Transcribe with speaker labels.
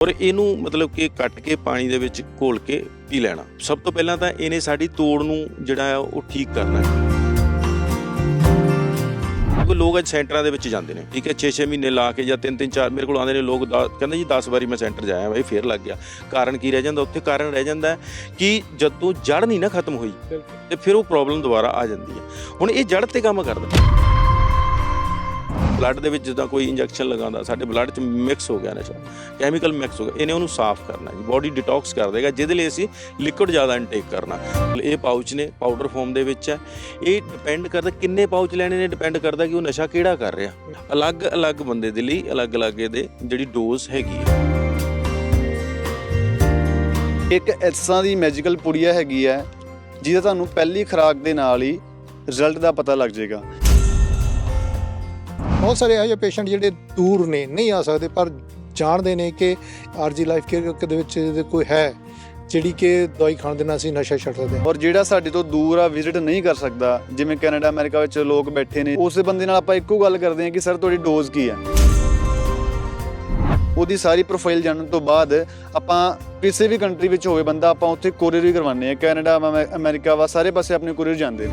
Speaker 1: ਔਰ ਇਹਨੂੰ ਮਤਲਬ ਕਿ ਕੱਟ ਕੇ ਪਾਣੀ ਦੇ ਵਿੱਚ ਘੋਲ ਕੇ ਪੀ ਲੈਣਾ। ਸਭ ਤੋਂ ਪਹਿਲਾਂ ਤਾਂ ਇਹਨੇ ਸਾਡੀ ਤੋੜ ਨੂੰ ਜਿਹੜਾ ਹੈ ਉਹ ਠੀਕ ਕਰਨਾ ਹੈ। ਕਿਉਂਕਿ ਲੋਕ ਅੱਜ ਸੈਂਟਰਾਂ ਦੇ ਵਿੱਚ ਜਾਂਦੇ ਨੇ ਠੀਕ ਹੈ 6-6 ਮਹੀਨੇ ਲਾ ਕੇ ਜਾਂ 3-3 4 ਮੇਰੇ ਕੋਲ ਆਉਂਦੇ ਨੇ ਲੋਕ ਕਹਿੰਦੇ ਜੀ 10 ਵਾਰੀ ਮੈਂ ਸੈਂਟਰ ਜਾਇਆ ਬਾਈ ਫੇਰ ਲੱਗ ਗਿਆ। ਕਾਰਨ ਕੀ ਰਹਿ ਜਾਂਦਾ? ਉੱਥੇ ਕਾਰਨ ਰਹਿ ਜਾਂਦਾ ਕਿ ਜਦੋਂ ਜੜ ਨਹੀਂ ਨਾ ਖਤਮ ਹੋਈ ਤੇ ਫਿਰ ਉਹ ਪ੍ਰੋਬਲਮ ਦੁਬਾਰਾ ਆ ਜਾਂਦੀ ਹੈ। ਹੁਣ ਇਹ ਜੜ ਤੇ ਕੰਮ ਕਰਦਾ। ਬਲੱਡ ਦੇ ਵਿੱਚ ਜਿੱਦਾਂ ਕੋਈ ਇੰਜੈਕਸ਼ਨ ਲਗਾਉਂਦਾ, ਸਾਡੇ ਬਲੱਡ 'ਚ ਮਿਕਸ ਹੋ ਗਿਆ ਨਸ਼ਾ ਕੈਮੀਕਲ ਮਿਕਸ ਹੋ ਗਿਆ, ਇਹਨੇ ਉਹਨੂੰ ਸਾਫ਼ ਕਰਨਾ ਜੀ ਬਾਡੀ ਡਿਟੌਕਸ ਕਰ ਦੇਗਾ, ਜਿਹਦੇ ਲਈ ਅਸੀਂ ਲਿਕੁਇਡ ਜ਼ਿਆਦਾ ਇਨਟੇਕ ਕਰਨਾ। ਇਹ ਪਾਊਚ ਨੇ ਪਾਊਡਰ ਫਾਰਮ ਦੇ ਵਿੱਚ ਹੈ। ਇਹ ਡਿਪੈਂਡ ਕਰਦਾ ਕਿੰਨੇ ਪਾਊਚ ਲੈਣੇ ਨੇ ਡਿਪੈਂਡ ਕਰਦਾ ਕਿ ਉਹ ਨਸ਼ਾ ਕਿਹੜਾ ਕਰ ਰਿਹਾ। ਅਲੱਗ-ਅਲੱਗ ਬੰਦੇ ਦੇ ਲਈ ਅਲੱਗ-ਅਲੱਗ ਇਹਦੇ ਜਿਹੜੀ ਡੋਜ਼ ਹੈਗੀ ਹੈ।
Speaker 2: ਇੱਕ ਐਸਾਂ ਦੀ ਮੈਜੀਕਲ ਪੁੜੀਆ ਹੈਗੀ ਹੈ, ਜਿਹਦਾ ਤੁਹਾਨੂੰ ਪਹਿਲੀ ਖੁਰਾਕ ਦੇ ਨਾਲ ਹੀ ਰਿਜ਼ਲਟ ਦਾ ਪਤਾ ਲੱਗ ਜਾਏਗਾ।
Speaker 3: ਬਹੁਤ ਸਾਰੇ ਇਹੋ ਜਿਹੇ ਪੇਸ਼ੈਂਟ ਜਿਹੜੇ ਦੂਰ ਨੇ, ਨਹੀਂ ਆ ਸਕਦੇ, ਪਰ ਜਾਣਦੇ ਨੇ ਕਿ ਆਰਜੀ ਲਾਈਫ ਕੇਅਰ ਦੇ ਵਿੱਚ ਕੋਈ ਹੈ ਜਿਹੜੀ ਕਿ ਦਵਾਈ ਖਾਣ ਦੇ ਨਾਲ ਅਸੀਂ ਨਸ਼ਾ ਛੱਡ ਸਕਦੇ ਹਾਂ।
Speaker 2: ਔਰ ਜਿਹੜਾ ਸਾਡੇ ਤੋਂ ਦੂਰ ਆ ਵਿਜ਼ਿਟ ਨਹੀਂ ਕਰ ਸਕਦਾ, ਜਿਵੇਂ ਕੈਨੇਡਾ, ਅਮਰੀਕਾ ਵਿੱਚ ਲੋਕ ਬੈਠੇ ਨੇ, ਉਸੇ ਬੰਦੇ ਨਾਲ ਆਪਾਂ ਇੱਕੋ ਗੱਲ ਕਰਦੇ ਹਾਂ ਕਿ, ਸਰ, ਤੁਹਾਡੀ ਡੋਜ਼ ਕੀ ਹੈ ਉਹਦੀ ਸਾਰੀ ਪ੍ਰੋਫਾਈਲ ਜਾਣਨ ਤੋਂ ਬਾਅਦ ਆਪਾਂ ਕਿਸੇ ਵੀ ਕੰਟਰੀ ਵਿੱਚ ਹੋਵੇ ਬੰਦਾ, ਆਪਾਂ ਉੱਥੇ ਕੋਰੀਅਰ ਵੀ ਕਰਵਾਉਂਦੇ ਆ ਕੈਨੇਡਾ, ਅਮੈ- ਅਮਰੀਕਾ ਵਾ, ਸਾਰੇ ਪਾਸੇ ਆਪਣੇ ਕੋਰੀਅਰ ਜਾਂਦੇ ਨੇ।